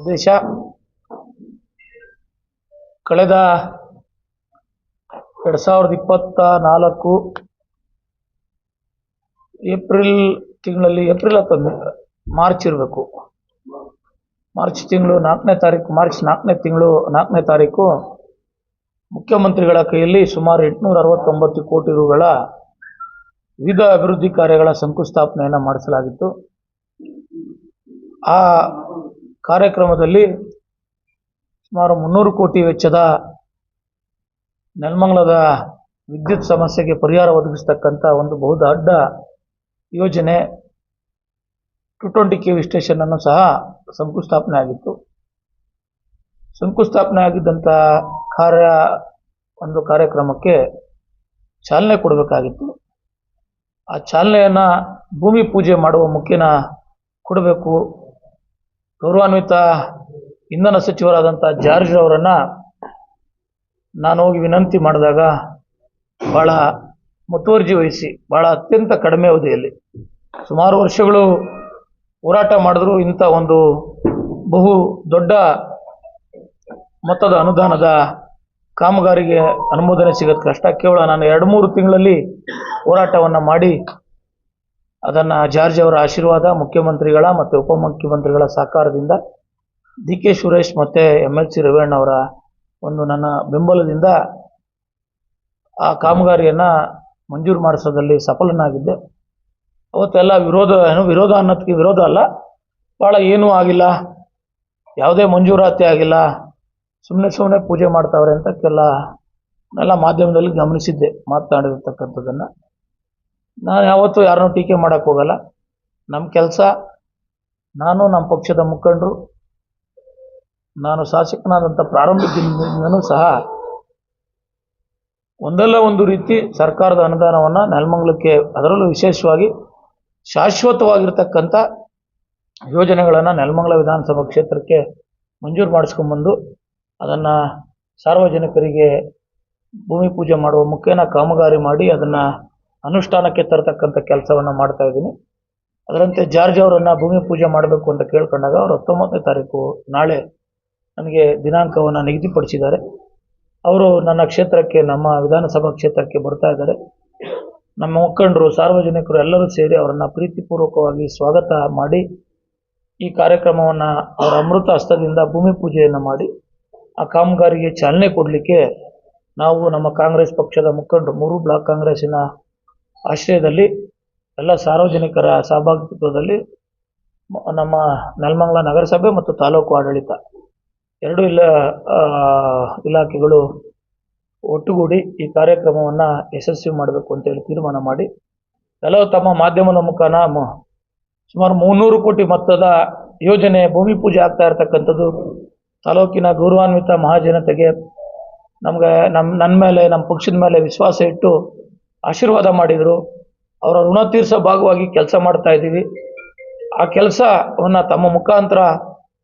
ಉದ್ದೇಶ ಕಳೆದ ಎರಡ್ ಸಾವಿರದ ಇಪ್ಪತ್ತ ನಾಲ್ಕು ಏಪ್ರಿಲ್ ತಿಂಗಳಲ್ಲಿ, ಏಪ್ರಿಲ್ ಅಥವಾ ಮಾರ್ಚ್ ಇರಬೇಕು. ಮಾರ್ಚ್ ತಿಂಗಳು ನಾಲ್ಕನೇ ತಾರೀಕು, ಮಾರ್ಚ್ ನಾಲ್ಕನೇ ತಿಂಗಳು ನಾಲ್ಕನೇ ತಾರೀಕು ಮುಖ್ಯಮಂತ್ರಿಗಳ ಕೈಯಲ್ಲಿ ಸುಮಾರು ಎಂಟುನೂರ ಅರವತ್ತೊಂಬತ್ತು ಕೋಟಿ ರುಗಳ ವಿವಿಧ ಅಭಿವೃದ್ಧಿ ಕಾರ್ಯಗಳ ಶಂಕುಸ್ಥಾಪನೆಯನ್ನು ಮಾಡಿಸಲಾಗಿತ್ತು. ಆ ಕಾರ್ಯಕ್ರಮದಲ್ಲಿ ಸುಮಾರು ಮುನ್ನೂರು ಕೋಟಿ ವೆಚ್ಚದ ನೆಲಮಂಗಲದ ವಿದ್ಯುತ್ ಸಮಸ್ಯೆಗೆ ಪರಿಹಾರ ಒದಗಿಸ್ತಕ್ಕಂಥ ಒಂದು ಬಹುದೊಡ್ಡ ಯೋಜನೆ ಟು ಟ್ವೆಂಟಿ ಕೆ ವಿ ಸ್ಟೇಷನನ್ನು ಸಹ ಶಂಕುಸ್ಥಾಪನೆ ಆಗಿತ್ತು. ಶಂಕುಸ್ಥಾಪನೆ ಆಗಿದ್ದಂಥ ಕಾರ್ಯ, ಒಂದು ಕಾರ್ಯಕ್ರಮಕ್ಕೆ ಚಾಲನೆ ಕೊಡಬೇಕಾಗಿತ್ತು. ಆ ಚಾಲನೆಯನ್ನು ಭೂಮಿ ಪೂಜೆ ಮಾಡುವ ಮುಖ್ಯನ ಕೊಡಬೇಕು ಗೌರವಾನ್ವಿತ ಇಂಧನ ಸಚಿವರಾದಂಥ ಜಾರ್ಜ್ ಅವರನ್ನು ನಾನು ಹೋಗಿ ವಿನಂತಿ ಮಾಡಿದಾಗ ಭಾಳ ಮುತುವರ್ಜಿ ವಹಿಸಿ ಭಾಳ ಅತ್ಯಂತ ಕಡಿಮೆ ಅವಧಿಯಲ್ಲಿ ಸುಮಾರು ವರ್ಷಗಳು ಹೋರಾಟ ಮಾಡಿದ್ರು ಇಂಥ ಒಂದು ಬಹು ದೊಡ್ಡ ಮೊತ್ತದ ಅನುದಾನದ ಕಾಮಗಾರಿಗೆ ಅನುಮೋದನೆ ಸಿಗೋದು ಕಷ್ಟ. ಕೇವಲ ನಾನು ಎರಡು ಮೂರು ತಿಂಗಳಲ್ಲಿ ಹೋರಾಟವನ್ನು ಮಾಡಿ ಅದನ್ನು ಜಾರ್ಜ್ ಅವರ ಆಶೀರ್ವಾದ ಮುಖ್ಯಮಂತ್ರಿಗಳ ಮತ್ತು ಉಪಮುಖ್ಯಮಂತ್ರಿಗಳ ಸಹಕಾರದಿಂದ ಡಿ ಕೆ ಸುರೇಶ್ ಮತ್ತು ಎಂ ಎಲ್ ಸಿ ರವೀಣ್ ಅವರ ಒಂದು ನನ್ನ ಬೆಂಬಲದಿಂದ ಆ ಕಾಮಗಾರಿಯನ್ನು ಮಂಜೂರು ಮಾಡಿಸೋದಲ್ಲಿ ಸಫಲನಾಗಿದ್ದೆ. ಅವತ್ತೆಲ್ಲ ವಿರೋಧ, ಏನು ವಿರೋಧ ಅನ್ನೋದಕ್ಕೆ ವಿರೋಧ ಅಲ್ಲ. ಭಾಳ ಏನೂ ಆಗಿಲ್ಲ. ಯಾವುದೇ ಮಂಜೂರಾತಿ ಆಗಿಲ್ಲ. ಸುಮ್ಮನೆ ಸುಮ್ಮನೆ ಪೂಜೆ ಮಾಡ್ತಾವ್ರೆ ಅಂತ ಕೆಲ, ಎಲ್ಲ ಮಾಧ್ಯಮದಲ್ಲಿ ಗಮನಿಸಿದ್ದೆ, ಮಾತನಾಡಿರ್ತಕ್ಕಂಥದ್ದನ್ನು. ನಾನು ಯಾವತ್ತೂ ಯಾರನ್ನೂ ಟೀಕೆ ಮಾಡೋಕ್ಕೆ ಹೋಗಲ್ಲ. ನಮ್ಮ ಕೆಲಸ, ನಾನು ನಮ್ಮ ಪಕ್ಷದ ಮುಖಂಡರು, ನಾನು ಶಾಸಕನಾದಂಥ ಪ್ರಾರಂಭದಿಂದನೂ ಸಹ ಒಂದಲ್ಲ ಒಂದು ರೀತಿ ಸರ್ಕಾರದ ಅನುದಾನವನ್ನು ನೆಲಮಂಗಲಕ್ಕೆ ಅದರಲ್ಲೂ ವಿಶೇಷವಾಗಿ ಶಾಶ್ವತವಾಗಿರ್ತಕ್ಕಂಥ ಯೋಜನೆಗಳನ್ನು ನೆಲಮಂಗಲ ವಿಧಾನಸಭಾ ಕ್ಷೇತ್ರಕ್ಕೆ ಮಂಜೂರು ಮಾಡಿಸ್ಕೊಂಬಂದು ಅದನ್ನು ಸಾರ್ವಜನಿಕರಿಗೆ ಭೂಮಿ ಪೂಜೆ ಮಾಡುವ ಮುಖೇನ ಕಾಮಗಾರಿ ಮಾಡಿ ಅದನ್ನು ಅನುಷ್ಠಾನಕ್ಕೆ ತರತಕ್ಕಂಥ ಕೆಲಸವನ್ನು ಮಾಡ್ತಾ ಇದ್ದೀನಿ. ಅದರಂತೆ ಜಾರ್ಜ್ ಅವರನ್ನು ಭೂಮಿ ಪೂಜೆ ಮಾಡಬೇಕು ಅಂತ ಕೇಳ್ಕೊಂಡಾಗ ಅವರು ಹತ್ತೊಂಬತ್ತನೇ ತಾರೀಕು ನಾಳೆ ನನಗೆ ದಿನಾಂಕವನ್ನು ನಿಗದಿಪಡಿಸಿದ್ದಾರೆ. ಅವರು ನನ್ನ ಕ್ಷೇತ್ರಕ್ಕೆ, ನಮ್ಮ ವಿಧಾನಸಭಾ ಕ್ಷೇತ್ರಕ್ಕೆ ಬರ್ತಾ ಇದ್ದಾರೆ. ನಮ್ಮ ಮುಖಂಡರು, ಸಾರ್ವಜನಿಕರು ಎಲ್ಲರೂ ಸೇರಿ ಅವರನ್ನು ಪ್ರೀತಿಪೂರ್ವಕವಾಗಿ ಸ್ವಾಗತ ಮಾಡಿ, ಈ ಕಾರ್ಯಕ್ರಮವನ್ನು ಅವರ ಅಮೃತ ಹಸ್ತದಿಂದ ಭೂಮಿ ಪೂಜೆಯನ್ನು ಮಾಡಿ, ಆ ಕಾಮಗಾರಿಗೆ ಚಾಲನೆ ಕೊಡಲಿಕ್ಕೆ ನಾವು ನಮ್ಮ ಕಾಂಗ್ರೆಸ್ ಪಕ್ಷದ ಮುಖಂಡರು, ಮೂರು ಬ್ಲಾಕ್ ಕಾಂಗ್ರೆಸ್ಸಿನ ಆಶ್ರಯದಲ್ಲಿ ಎಲ್ಲ ಸಾರ್ವಜನಿಕರ ಸಹಭಾಗಿತ್ವದಲ್ಲಿ ನಮ್ಮ ನೆಲಮಂಗಲ ನಗರಸಭೆ ಮತ್ತು ತಾಲೂಕು ಆಡಳಿತ. ಎರಡು ಇಲ್ಲ ಇಲಾಖೆಗಳು ಒಟ್ಟುಗೂಡಿ ಈ ಕಾರ್ಯಕ್ರಮವನ್ನು ಯಶಸ್ವಿ ಮಾಡಬೇಕು ಅಂತೇಳಿ ತೀರ್ಮಾನ ಮಾಡಿ ಕೆಲವು ತಮ್ಮ ಮಾಧ್ಯಮದ ಮುಖಾನ ಸುಮಾರು ಮುನ್ನೂರು ಕೋಟಿ ಮೊತ್ತದ ಯೋಜನೆ ಭೂಮಿ ಪೂಜೆ ಆಗ್ತಾ ಇರತಕ್ಕಂಥದ್ದು ತಾಲೂಕಿನ ಗೌರವಾನ್ವಿತ ಮಹಾಜನತೆಗೆ ನಮಗೆ ನಮ್ಮ ನನ್ನ ಮೇಲೆ ನಮ್ಮ ಪಕ್ಷದ ಮೇಲೆ ವಿಶ್ವಾಸ ಇಟ್ಟು ಆಶೀರ್ವಾದ ಮಾಡಿದರು. ಅವರ ಋಣ ತೀರಿಸೋ ಭಾಗವಾಗಿ ಕೆಲಸ ಮಾಡ್ತಾ ಇದ್ದೀವಿ. ಆ ಕೆಲಸವನ್ನು ತಮ್ಮ ಮುಖಾಂತರ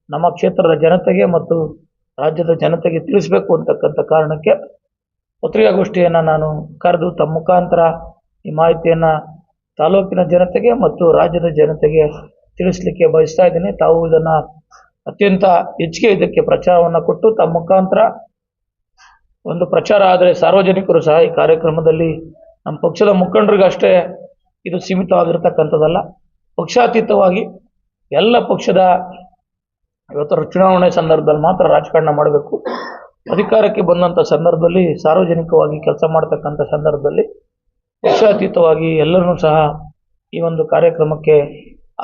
ನಮ್ಮ ಕ್ಷೇತ್ರದ ಜನತೆಗೆ ಮತ್ತು ರಾಜ್ಯದ ಜನತೆಗೆ ತಿಳಿಸಬೇಕು ಅಂತಕ್ಕಂಥ ಕಾರಣಕ್ಕೆ ಪತ್ರಿಕಾಗೋಷ್ಠಿಯನ್ನು ನಾನು ಕರೆದು ತಮ್ಮ ಮುಖಾಂತರ ಈ ಮಾಹಿತಿಯನ್ನು ತಾಲೂಕಿನ ಜನತೆಗೆ ಮತ್ತು ರಾಜ್ಯದ ಜನತೆಗೆ ತಿಳಿಸ್ಲಿಕ್ಕೆ ಬಯಸ್ತಾ ಇದ್ದೀನಿ. ತಾವು ಇದನ್ನು ಅತ್ಯಂತ ಹೆಚ್ಚಿಗೆ ಇದಕ್ಕೆ ಪ್ರಚಾರವನ್ನು ಕೊಟ್ಟು ತಮ್ಮ ಮುಖಾಂತರ ಒಂದು ಪ್ರಚಾರ ಆದರೆ ಸಾರ್ವಜನಿಕರು ಸಹ ಈ ಕಾರ್ಯಕ್ರಮದಲ್ಲಿ ನಮ್ಮ ಪಕ್ಷದ ಮುಖಂಡರಿಗಷ್ಟೇ ಇದು ಸೀಮಿತವಾಗಿರ್ತಕ್ಕಂಥದ್ದಲ್ಲ. ಪಕ್ಷಾತೀತವಾಗಿ ಎಲ್ಲ ಪಕ್ಷದ ಇವತ್ತರ ಚುನಾವಣೆ ಸಂದರ್ಭದಲ್ಲಿ ಮಾತ್ರ ರಾಜಕಾರಣ ಮಾಡಬೇಕು. ಅಧಿಕಾರಕ್ಕೆ ಬಂದಂಥ ಸಂದರ್ಭದಲ್ಲಿ ಸಾರ್ವಜನಿಕವಾಗಿ ಕೆಲಸ ಮಾಡ್ತಕ್ಕಂಥ ಸಂದರ್ಭದಲ್ಲಿ ಪಕ್ಷಾತೀತವಾಗಿ ಎಲ್ಲರನ್ನೂ ಸಹ ಈ ಒಂದು ಕಾರ್ಯಕ್ರಮಕ್ಕೆ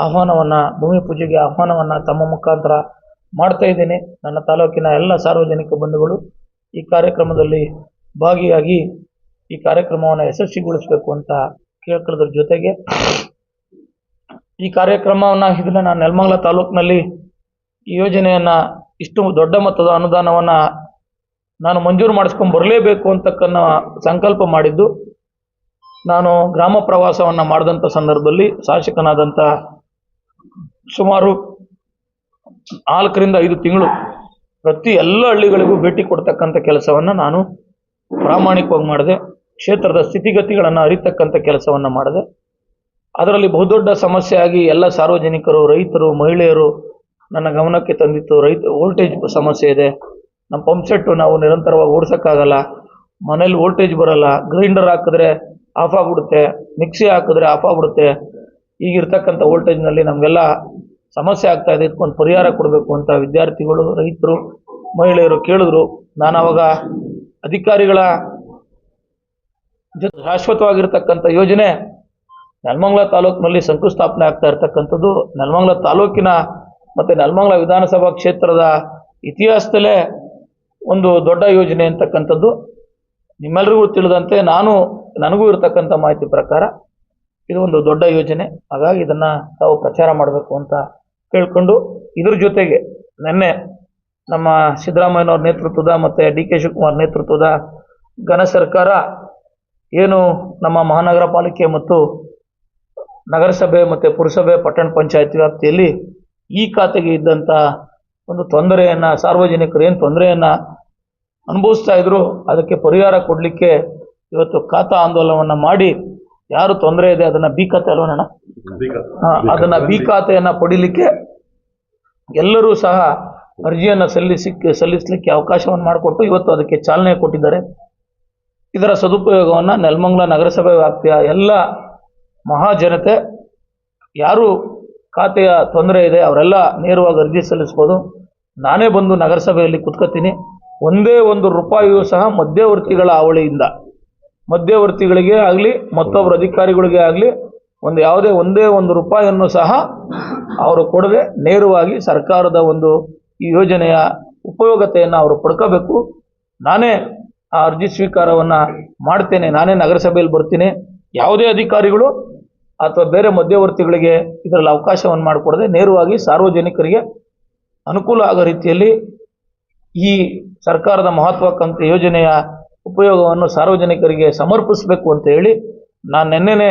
ಆಹ್ವಾನವನ್ನು, ಭೂಮಿ ಪೂಜೆಗೆ ಆಹ್ವಾನವನ್ನು ತಮ್ಮ ಮುಖಾಂತರ ಮಾಡ್ತಾ ಇದ್ದೇನೆ. ನನ್ನ ತಾಲೂಕಿನ ಎಲ್ಲ ಸಾರ್ವಜನಿಕ ಬಂಧುಗಳು ಈ ಕಾರ್ಯಕ್ರಮದಲ್ಲಿ ಭಾಗಿಯಾಗಿ ಈ ಕಾರ್ಯಕ್ರಮವನ್ನು ಯಶಸ್ವಿಗೊಳಿಸಬೇಕು ಅಂತ ಕೇಳ್ಕೊಳ್ಳೋದ್ರ ಜೊತೆಗೆ ಈ ಕಾರ್ಯಕ್ರಮವನ್ನು ಇದನ್ನ ನಾನು ನೆಲಮಂಗಲ ತಾಲೂಕಿನಲ್ಲಿ ಈ ಯೋಜನೆಯನ್ನ ಇಷ್ಟು ದೊಡ್ಡ ಮೊತ್ತದ ಅನುದಾನವನ್ನ ನಾನು ಮಂಜೂರು ಮಾಡಿಸ್ಕೊಂಡು ಬರಲೇಬೇಕು ಅಂತಕ್ಕನ್ನ ಸಂಕಲ್ಪ ಮಾಡಿದ್ದು, ನಾನು ಗ್ರಾಮ ಪ್ರವಾಸವನ್ನು ಮಾಡಿದಂಥ ಸಂದರ್ಭದಲ್ಲಿ ಶಾಸಕನಾದಂಥ ಸುಮಾರು ನಾಲ್ಕರಿಂದ ಐದು ತಿಂಗಳು ಪ್ರತಿ ಎಲ್ಲ ಹಳ್ಳಿಗಳಿಗೂ ಭೇಟಿ ಕೊಡ್ತಕ್ಕಂಥ ಕೆಲಸವನ್ನು ನಾನು ಪ್ರಾಮಾಣಿಕವಾಗಿ ಮಾಡಿದೆ. ಕ್ಷೇತ್ರದ ಸ್ಥಿತಿಗತಿಗಳನ್ನು ಅರಿತಕ್ಕಂಥ ಕೆಲಸವನ್ನು ಮಾಡಿದೆ. ಅದರಲ್ಲಿ ಬಹುದೊಡ್ಡ ಸಮಸ್ಯೆ ಆಗಿ ಎಲ್ಲ ಸಾರ್ವಜನಿಕರು, ರೈತರು, ಮಹಿಳೆಯರು ನನ್ನ ಗಮನಕ್ಕೆ ತಂದಿತ್ತು. ರೈತ, ವೋಲ್ಟೇಜ್ ಸಮಸ್ಯೆ ಇದೆ. ನಮ್ಮ ಪಂಪ್ ಸೆಟ್ಟು ನಾವು ನಿರಂತರವಾಗಿ ಓಡಿಸೋಕ್ಕಾಗಲ್ಲ. ಮನೇಲಿ ವೋಲ್ಟೇಜ್ ಬರಲ್ಲ. ಗ್ರೈಂಡರ್ ಹಾಕಿದ್ರೆ ಆಫ್ ಆಗ್ಬಿಡುತ್ತೆ. ಮಿಕ್ಸಿ ಹಾಕಿದ್ರೆ ಆಫ್ ಆಗ್ಬಿಡುತ್ತೆ. ಈಗಿರ್ತಕ್ಕಂಥ ವೋಲ್ಟೇಜ್ನಲ್ಲಿ ನಮಗೆಲ್ಲ ಸಮಸ್ಯೆ ಆಗ್ತಾ ಇದೆ. ಇದಕ್ಕೊಂದು ಪರಿಹಾರ ಕೊಡಬೇಕು ಅಂತ ವಿದ್ಯಾರ್ಥಿಗಳು, ರೈತರು, ಮಹಿಳೆಯರು ಕೇಳಿದ್ರು. ನಾನು ಅವಾಗ ಅಧಿಕಾರಿಗಳ ಜೊತೆ ಶಾಶ್ವತವಾಗಿರ್ತಕ್ಕಂಥ ಯೋಜನೆ ನೆಲಮಂಗಲ ತಾಲೂಕಿನಲ್ಲಿ ಶಂಕುಸ್ಥಾಪನೆ ಆಗ್ತಾ ಇರ್ತಕ್ಕಂಥದ್ದು. ನೆಲಮಂಗಲ ತಾಲೂಕಿನ ಮತ್ತು ನೆಲಮಂಗಲ ವಿಧಾನಸಭಾ ಕ್ಷೇತ್ರದ ಇತಿಹಾಸದಲ್ಲೇ ಒಂದು ದೊಡ್ಡ ಯೋಜನೆ ಅಂತಕ್ಕಂಥದ್ದು. ನಿಮ್ಮೆಲ್ಲರಿಗೂ ತಿಳಿದಂತೆ ನಾನು, ನನಗೂ ಇರತಕ್ಕಂಥ ಮಾಹಿತಿ ಪ್ರಕಾರ ಇದು ಒಂದು ದೊಡ್ಡ ಯೋಜನೆ. ಹಾಗಾಗಿ ಇದನ್ನು ತಾವು ಪ್ರಚಾರ ಮಾಡಬೇಕು ಅಂತ ಕೇಳಿಕೊಂಡು ಇದ್ರ ಜೊತೆಗೆ ನಿನ್ನೆ ನಮ್ಮ ಸಿದ್ದರಾಮಯ್ಯನವ್ರ ನೇತೃತ್ವದ ಮತ್ತು ಡಿ ಕೆ ಶಿವಕುಮಾರ್ ನೇತೃತ್ವದ ಘನ ಸರ್ಕಾರ ಏನು ನಮ್ಮ ಮಹಾನಗರ ಪಾಲಿಕೆ ಮತ್ತು ನಗರಸಭೆ ಮತ್ತು ಪುರಸಭೆ ಪಟ್ಟಣ ಪಂಚಾಯತ್ ವ್ಯಾಪ್ತಿಯಲ್ಲಿ ಈ ಖಾತೆಗೆ ಇದ್ದಂಥ ಒಂದು ತೊಂದರೆಯನ್ನು ಸಾರ್ವಜನಿಕರು ಏನು ತೊಂದರೆಯನ್ನು ಅನುಭವಿಸ್ತಾ ಇದ್ರು ಅದಕ್ಕೆ ಪರಿಹಾರ ಕೊಡಲಿಕ್ಕೆ ಇವತ್ತು ಖಾತಾ ಆಂದೋಲನವನ್ನು ಮಾಡಿ ಯಾರು ತೊಂದರೆ ಇದೆ ಅದನ್ನು ಬಿ ಖಾತೆ ಅಲ್ವಣ್ಣ ಅದನ್ನು ಅದನ್ನ ಬಿ ಖಾತೆಯನ್ನು ಪಡಿಲಿಕ್ಕೆ ಎಲ್ಲರೂ ಸಹ ಅರ್ಜಿಯನ್ನು ಸಲ್ಲಿಸಿ ಸಲ್ಲಿಸಲಿಕ್ಕೆ ಅವಕಾಶವನ್ನು ಮಾಡಿಕೊಟ್ಟು ಇವತ್ತು ಅದಕ್ಕೆ ಚಾಲನೆ ಕೊಟ್ಟಿದ್ದಾರೆ. ಇದರ ಸದುಪಯೋಗವನ್ನು ನೆಲಮಂಗಲ ನಗರಸಭೆ ವ್ಯಾಪ್ತಿಯ ಎಲ್ಲ ಮಹಾಜನತೆ ಯಾರು ಖಾತೆಯ ತೊಂದರೆ ಇದೆ ಅವರೆಲ್ಲ ನೇರವಾಗಿ ಅರ್ಜಿ ಸಲ್ಲಿಸ್ಬೋದು ನಾನೇ ಬಂದು ನಗರಸಭೆಯಲ್ಲಿ ಕುತ್ಕೋತೀನಿ. ಒಂದೇ ಒಂದು ರೂಪಾಯಿಯೂ ಸಹ ಮಧ್ಯವರ್ತಿಗಳ ಅವಳಿಯಿಂದ ಮಧ್ಯವರ್ತಿಗಳಿಗೆ ಆಗಲಿ ಮತ್ತೊಬ್ಬರ ಅಧಿಕಾರಿಗಳಿಗೆ ಆಗಲಿ, ಒಂದು ಯಾವುದೇ ಒಂದೇ ಒಂದು ರೂಪಾಯಿಯನ್ನು ಸಹ ಅವರು ಕೊಡದೆ ನೇರವಾಗಿ ಸರ್ಕಾರದ ಒಂದು ಈ ಯೋಜನೆಯ ಉಪಯೋಗತೆಯನ್ನು ಅವರು ಪಡ್ಕೋಬೇಕು. ನಾನೇ ಆ ಅರ್ಜಿ ಸ್ವೀಕಾರವನ್ನು ಮಾಡ್ತೇನೆ. ನಾನೇ ನಗರಸಭೆಯಲ್ಲಿ ಬರ್ತೀನಿ. ಯಾವುದೇ ಅಧಿಕಾರಿಗಳು ಅಥವಾ ಬೇರೆ ಮಧ್ಯವರ್ತಿಗಳಿಗೆ ಇದರಲ್ಲಿ ಅವಕಾಶವನ್ನು ಮಾಡಿಕೊಡದೆ ನೇರವಾಗಿ ಸಾರ್ವಜನಿಕರಿಗೆ ಅನುಕೂಲ ಆಗೋ ರೀತಿಯಲ್ಲಿ ಈ ಸರ್ಕಾರದ ಮಹತ್ವಾಕಾಂಕ್ಷಿ ಯೋಜನೆಯ ಉಪಯೋಗವನ್ನು ಸಾರ್ವಜನಿಕರಿಗೆ ಸಮರ್ಪಿಸಬೇಕು ಅಂತ ಹೇಳಿ ನಾನು ನಿನ್ನೆನೆ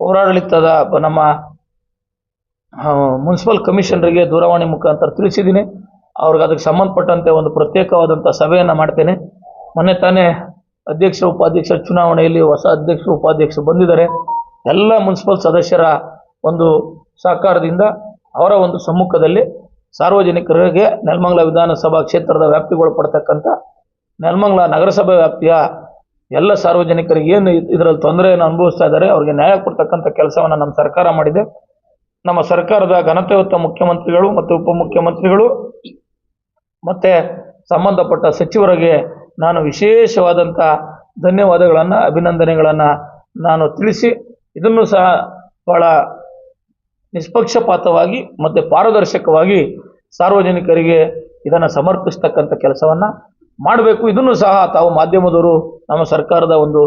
ಪೌರಾಡಳಿತದ ನಮ್ಮ ಮುನ್ಸಿಪಲ್ ಕಮಿಷನರಿಗೆ ದೂರವಾಣಿ ಮುಖಾಂತರ ತಿಳಿಸಿದ್ದೀನಿ. ಅವ್ರಿಗೆ ಅದಕ್ಕೆ ಸಂಬಂಧಪಟ್ಟಂತೆ ಒಂದು ಪ್ರತ್ಯೇಕವಾದಂಥ ಸಭೆಯನ್ನು ಮಾಡ್ತೇನೆ. ಮೊನ್ನೆ ತಾನೇ ಅಧ್ಯಕ್ಷ, ಉಪಾಧ್ಯಕ್ಷ ಚುನಾವಣೆಯಲ್ಲಿ ಹೊಸ ಅಧ್ಯಕ್ಷ, ಉಪಾಧ್ಯಕ್ಷ ಬಂದಿದ್ದಾರೆ. ಎಲ್ಲ ಮುನ್ಸಿಪಲ್ ಸದಸ್ಯರ ಒಂದು ಸಹಕಾರದಿಂದ ಅವರ ಒಂದು ಸಮ್ಮುಖದಲ್ಲಿ ಸಾರ್ವಜನಿಕರಿಗೆ ನೆಲಮಂಗಲ ವಿಧಾನಸಭಾ ಕ್ಷೇತ್ರದ ವ್ಯಾಪ್ತಿಗೊಳಪಡ್ತಕ್ಕಂಥ ನೆಲಮಂಗಲ ನಗರಸಭೆ ವ್ಯಾಪ್ತಿಯ ಎಲ್ಲ ಸಾರ್ವಜನಿಕರಿಗೆ ಏನು ಇದರಲ್ಲಿ ತೊಂದರೆಯನ್ನು ಅನುಭವಿಸ್ತಾ ಇದ್ದಾರೆ, ಅವ್ರಿಗೆ ನ್ಯಾಯ ಕೊಡ್ತಕ್ಕಂಥ ಕೆಲಸವನ್ನು ನಮ್ಮ ಸರ್ಕಾರ ಮಾಡಿದೆ. ನಮ್ಮ ಸರ್ಕಾರದ ಘನತೆಯುತ ಮುಖ್ಯಮಂತ್ರಿಗಳು ಮತ್ತು ಉಪಮುಖ್ಯಮಂತ್ರಿಗಳು ಮತ್ತು ಸಂಬಂಧಪಟ್ಟ ಸಚಿವರಿಗೆ ನಾನು ವಿಶೇಷವಾದಂಥ ಧನ್ಯವಾದಗಳನ್ನು, ಅಭಿನಂದನೆಗಳನ್ನು ನಾನು ತಿಳಿಸಿ, ಇದನ್ನು ಸಹ ಬಹಳ ನಿಷ್ಪಕ್ಷಪಾತವಾಗಿ ಮತ್ತು ಪಾರದರ್ಶಕವಾಗಿ ಸಾರ್ವಜನಿಕರಿಗೆ ಇದನ್ನು ಸಮರ್ಪಿಸ್ತಕ್ಕಂಥ ಕೆಲಸವನ್ನು ಮಾಡಬೇಕು. ಇದನ್ನು ಸಹ ತಾವು ಮಾಧ್ಯಮದವರು, ನಮ್ಮ ಸರ್ಕಾರದ ಒಂದು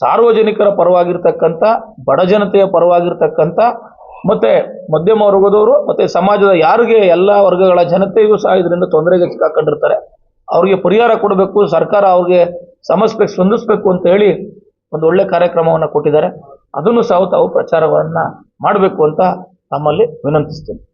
ಸಾರ್ವಜನಿಕರ ಪರವಾಗಿರ್ತಕ್ಕಂಥ, ಬಡ ಜನತೆಯ ಪರವಾಗಿರ್ತಕ್ಕಂಥ, ಮತ್ತು ಮಧ್ಯಮ ವರ್ಗದವರು, ಮತ್ತು ಸಮಾಜದ ಯಾರಿಗೆ ಎಲ್ಲ ವರ್ಗಗಳ ಜನತೆಯೂ ಸಹ ಇದರಿಂದ ತೊಂದರೆಗೆ ಸಿಕ್ಕಾಕೊಂಡಿರ್ತಾರೆ. ಅವ್ರಿಗೆ ಪರಿಹಾರ ಕೊಡಬೇಕು, ಸರ್ಕಾರ ಅವ್ರಿಗೆ ಸಮಸ್ಯೆ ಸ್ಪಂದಿಸಬೇಕು ಅಂತ ಹೇಳಿ ಒಂದು ಒಳ್ಳೆ ಕಾರ್ಯಕ್ರಮವನ್ನು ಕೊಟ್ಟಿದ್ದಾರೆ. ಅದನ್ನು ಸಹ ತಾವು ಪ್ರಚಾರವನ್ನು ಮಾಡಬೇಕು ಅಂತ ನಮ್ಮಲ್ಲಿ ವಿನಂತಿಸ್ತೇನೆ.